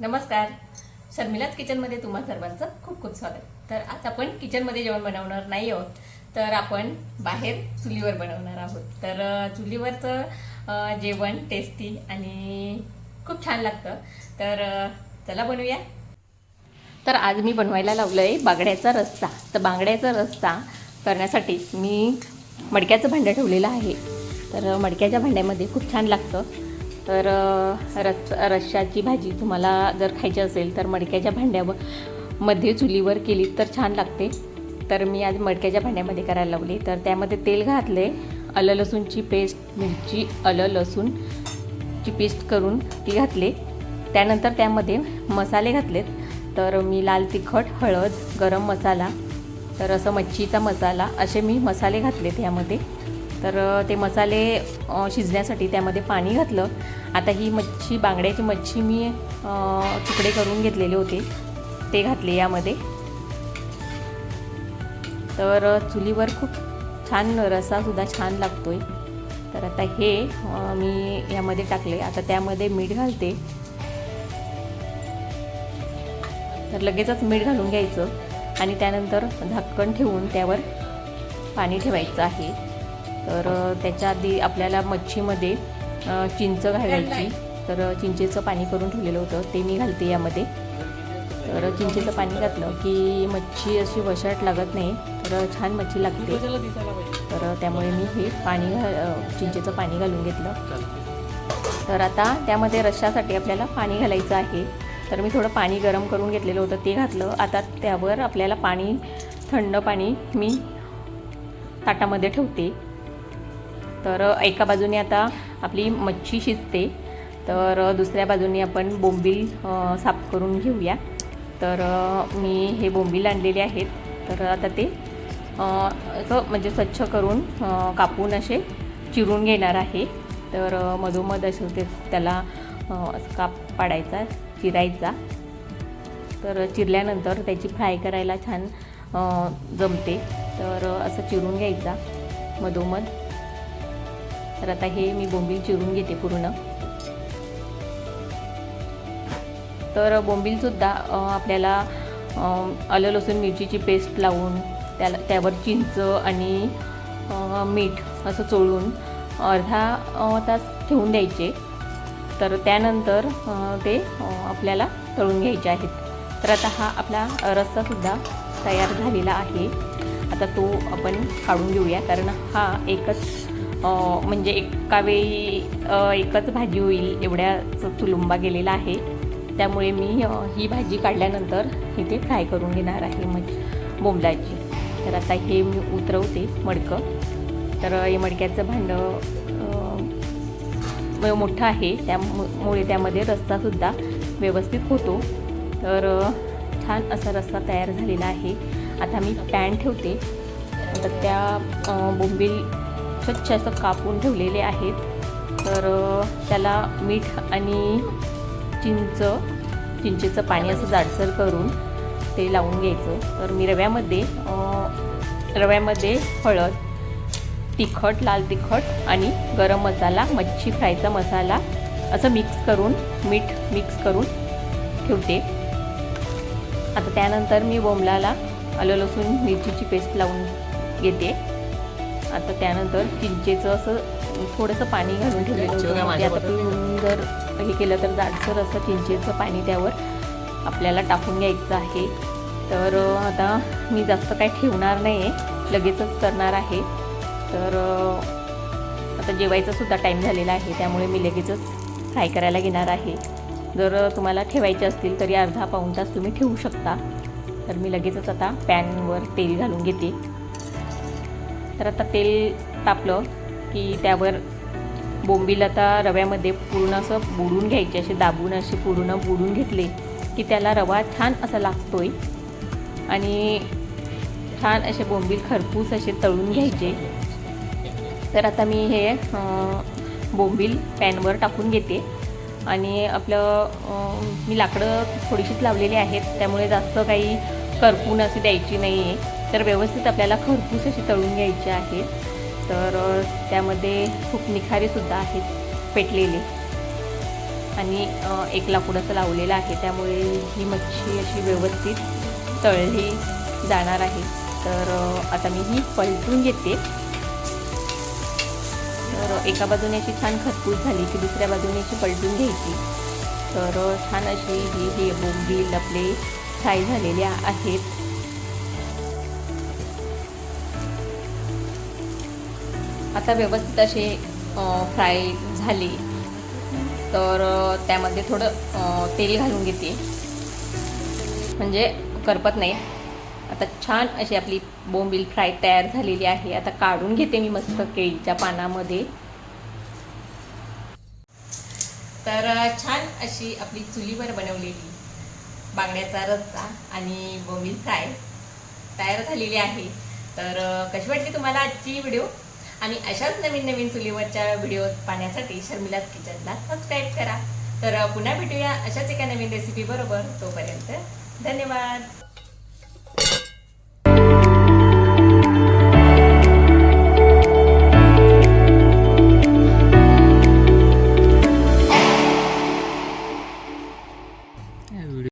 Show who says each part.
Speaker 1: नमस्कार. शर्मिलाच किचनमध्ये तुम्हा सर्वांचं खूप खूप स्वागत. तर आज आपण किचनमध्ये जेवण बनवणार नाही आहोत तर आपण बाहेर चुलीवर बनवणार आहोत. तर चुलीवरचं जेवण टेस्टी आणि खूप छान लागतं. तर चला बनवूया. तर आज मी बनवायला लावलं आहे बांगड्याचा रस्सा. तर बांगड्याचा रस्सा करण्यासाठी मी मडक्याचं भांडं ठेवलेलं आहे. तर मडक्याच्या भांड्यामध्ये खूप छान लागतं. तर रस रश्शाची भाजी तुम्हाला जर खायची असेल तर मडक्याच्या भांड्यावर मध्ये चुलीवर केली तर छान लागते. तर मी आज मडक्याच्या भांड्यामध्ये करायला लावली. तर त्यामध्ये तेल घातले आलं लसूणची पेस्ट मिरची आलं लसूणची पेस्ट करून ती घातले. त्यानंतर त्यामध्ये मसाले घातलेत. तर मी लाल तिखट हळद गरम मसाला तर असं मच्छीचा मसाला असे मी मसाले घातलेत यामध्ये. तर ते मसाले शिजण्यासाठी त्यामध्ये पाणी घातलं. आता ही मच्छी बांगड्याची मच्छी मी तुकडे करून घेतलेले होते. ते घातले यामध्ये. तर चुलीवर खूप छान रसासुद्धा छान लागतो आहे तर आता हे मी यामध्ये टाकले. आता त्यामध्ये मीठ घालते. तर लगेचच मीठ घालून घ्यायचं. आणि त्यानंतर झाकण ठेवून त्यावर पाणी ठेवायचं आहे. तर त्याच्या आधी आपल्याला मच्छीमध्ये चिंच घालायची. तर चिंचेचं पाणी करून ठेवलेलं होतं. ते मी घालते यामध्ये. तर चिंचेचं पाणी घातलं की मच्छी अशी वशाट लागत नाही. तर छान मच्छी लागते. तर त्यामुळे मी हे पाणी घा चिंचेचं पाणी घालून घेतलं. तर आता त्यामध्ये रश्शासाठी आपल्याला पाणी घालायचं आहे. तर मी थोडं पाणी गरम करून घेतलेलं होतं ते घातलं. आता त्यावर आपल्याला पाणी थंड पाणी मी ताटामध्ये ठेवते. तर एका बाजूने आता आपली मच्छी शिजते तर दुसऱ्या बाजूने आपण बोंबील साफ करून घेऊया. तर मी हे बोंबील आणलेले आहेत. तर आता ते असं म्हणजे स्वच्छ करून कापून असे चिरून घेणार आहे. तर मधोमध असं ते त्याला काप पाडायचा चिरायचा. तर चिरल्यानंतर त्याची फ्राय करायला छान जमते. तर असं चिरून घ्यायचा मधोमध. तर आता हे मी बोंबील चिरून घेते पूर्ण. तर बोंबीलसुद्धा आपल्याला आलं लसूण मिरचीची पेस्ट लावून त्याला त्यावर चिंच आणि मीठ असं चोळून अर्धा तास ठेवून द्यायचे. तर त्यानंतर ते आपल्याला तळून घ्यायचे आहेत. तर आता हा आपला रस्सासुद्धा तयार झालेला आहे. आता तो आपण काढून घेऊया कारण हा एकच म्हणजे एका वेळी एकच भाजी होईल एवढ्याच तुलुंबा गेलेला आहे. त्यामुळे मी ही भाजी काढल्यानंतर इथे फ्राय करून घेणार आहे मग बोंबलाची. तर आता हे मी उतरवते मडकं. तर हे मडक्याचं भांडं मोठं आहे. त्यामुळे त्यामध्ये रस्तासुद्धा व्यवस्थित होतो. तर छान असा रस्ता तयार झालेला आहे. आता मी पॅन ठेवते. तर त्या बोंबील स्वच्छ असं कापून ठेवलेले आहेत. तर त्याला मीठ आणि चिंच चिंचेचं पाणी असं जाडसर करून ते लावून घ्यायचं. तर मी रव्यामध्ये रव्यामध्ये हळद तिखट लाल तिखट आणि गरम मसाला मच्छी फ्रायचा मसाला असं मिक्स करून मीठ मिक्स करून ठेवते. आता त्यानंतर मी बोंबलाला आलं लसूण मिरचीची पेस्ट लावून घेते. आता त्यानंतर चिंचेचं असं थोडंसं पाणी घालून ठेवलेलं होतं ते आता पिळून जर हे केलं तर जाडसर असं चिंचेचं पाणी त्यावर आपल्याला टाकून घ्यायचं आहे. तर आता मी जास्त काही ठेवणार नाही आहे लगेचच करणार आहे. तर आता जेवायचा सुद्धा टाईम झालेला आहे. त्यामुळे मी लगेचच फ्राय करायला घेणार आहे. जर तुम्हाला ठेवायचे असतील तरी अर्धा पाऊण तास तुम्ही ठेवू शकता. तर मी लगेचच आता पॅनवर तेल घालून घेते. तर आता तेल तापलं की त्यावर बोंबील आता रव्यामध्ये पूर्ण असं बुडून घ्यायचे असे दाबून असे पूर्ण बुडून घेतले की त्याला रवा छान असा लागतो आहे आणि छान असे बोंबील खरपूस असे तळून घ्यायचे. तर आता मी हे बोंबील पॅनवर टाकून घेते. आणि आपलं मी लाकडं थोडीशीच लावलेली आहेत त्यामुळे जास्त काही करपून अशी द्यायची नाही आहे तर व्यवस्थित आपल्याला खरपूस अशी तळून घ्यायची आहे तर त्यामध्ये खूप निखारेसुद्धा आहेत पेटलेले. आणि एक लाकूडाचं लावलेलं आहे. त्यामुळे ही मच्छी अशी व्यवस्थित तळली जाणार आहे. तर आता मी ही पलटून घेते. तर एका बाजूने अशी छान खरपूस झाली की दुसऱ्या बाजूने अशी पलटून घ्यायची. तर छान अशी ही हे बोंबील आपले फ्राय झालेले आहेत. आता व्यवस्थित असे फ्राय झाले. तर त्यामध्ये थोडं तेल घालून घेते. म्हणजे करपत नाही. आता छान अशी आपली बोंबील फ्राय तयार झालेली आहे. आता काढून घेते मी मस्त केळीच्या पानामध्ये. तर छान अशी आपली चुलीवर बनवलेली बांगड्याचा रस्सा आणि बोंबील फ्राय तयार झालेली आहे. तर कशी वाटली तुम्हाला आजची व्हिडिओ? आणि अशाच नवीन नवीन चुलीवरच्या व्हिडिओ पाहण्यासाठी शर्मिलाच किचनला सबस्क्राईब करा. तर पुन्हा भेटूया अशाच एका नवीन रेसिपी बरोबर. तोपर्यंत धन्यवाद.